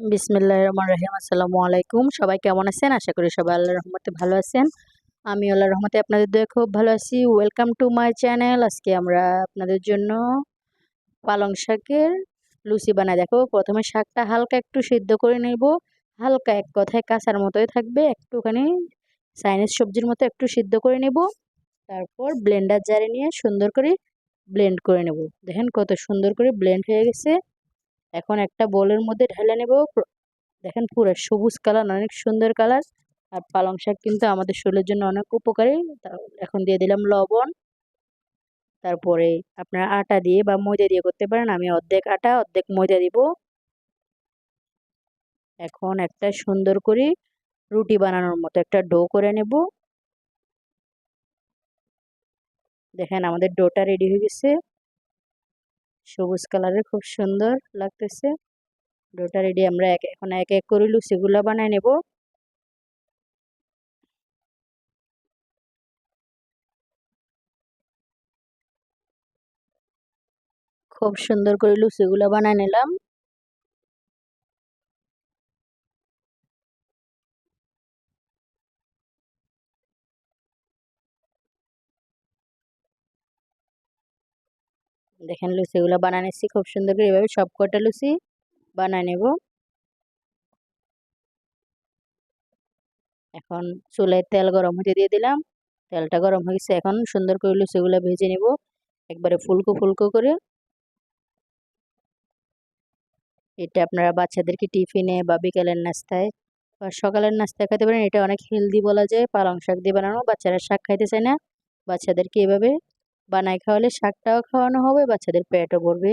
বিসমিল্লাহ রহমান রহিম। আসসালামু আলাইকুম। সবাই কেমন আছেন? আশা করি সবাই আল্লাহ রহমতে ভালো আছেন। আমি আল্লাহ রহমতে আপনাদের দয়ে খুব ভালো আছি। ওয়েলকাম টু মাই চ্যানেল আজকে আমরা আপনাদের জন্য পালং শাকের লুচি বানাই দেখো প্রথমে শাকটা হালকা একটু সিদ্ধ করে নেব। হালকা এক কথায় কাঁচার মতোই থাকবে। একটুখানি চাইনিজ সবজির মতো একটু সিদ্ধ করে নেব। তারপর ব্লেন্ডার জারে নিয়ে সুন্দর করে ব্লেন্ড করে নেব। দেখেন কত সুন্দর করে ব্লেন্ড হয়ে গেছে। এখন একটা বলের মধ্যে ঢেলে নেব। দেখেন পুরো সবুজ কালার, অনেক সুন্দর কালার। আর পালং শাক কিন্তু আমাদের শরীরের জন্য অনেক উপকারী। এখন দিয়ে দিলাম লবণ। তারপরে আপনার আটা দিয়ে বা ময়দা দিয়ে করতে পারেন। আমি অর্ধেক আটা, অর্ধেক ময়দা দিব। এখন একটা সুন্দর করে রুটি বানানোর মতো একটা ডো করে নেব। দেখেন আমাদের ডোটা রেডি হয়ে গেছে। সবুজ কালারের খুব সুন্দর লাগতেছে। ডোটা রেডি আমরা এক, এখন এক এক করে লুচিগুলো বানায় নেব। খুব সুন্দর করে লুচিগুলো বানায় নিলাম। দেখেন লুচিগুলো বানায় নিচ্ছি, খুব সুন্দর করে এভাবে সব কটা লুচি বানায় নেব। এখন চুলায় তেল গরম হতে দিয়ে দিলাম, তেলটা গরম হয়ে গেছে, এখন সুন্দর করে লুচিগুলো ভেজে নেব, একবারে ফুলকো ফুলকো করে। এটা আপনারা বাচ্চাদেরকে টিফিনে বা বিকেলের নাস্তায় বা সকালের নাস্তায় খেতে পারেন, এটা অনেক হেলদি বলা যায়, পালং শাক দিয়ে বানানো, বাচ্চারা শাক খাইতে চায় না, বাচ্চাদেরকে এভাবে বানাই খাওয়ালে শাকটাও খাওয়ানো হবে, বাচ্চাদের পেটও ভরবে।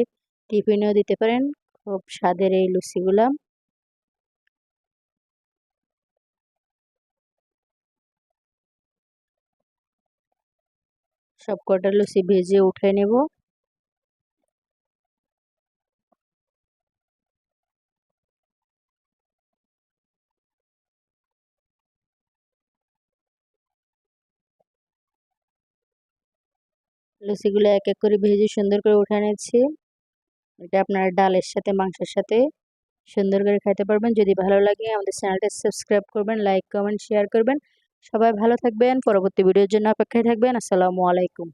টিফিনেও দিতে পারেন খুব স্বাদের এই লুচিগুলা। সব কটা লুচি ভেজে উঠে নেব। লুচিগুলো এক এক করে ভেজে সুন্দর করে উঠে নিচ্ছি। এটা আপনারা ডালের সাথে, মাংসের সাথে সুন্দর করে খাইতে পারবেন। যদি ভালো লাগে আমাদের চ্যানেলটা সাবস্ক্রাইব করবেন, লাইক, কমেন্ট, শেয়ার করবেন। সবাই ভালো থাকবেন। পরবর্তী ভিডিওর জন্য অপেক্ষায় থাকবেন। আসসালামু আলাইকুম।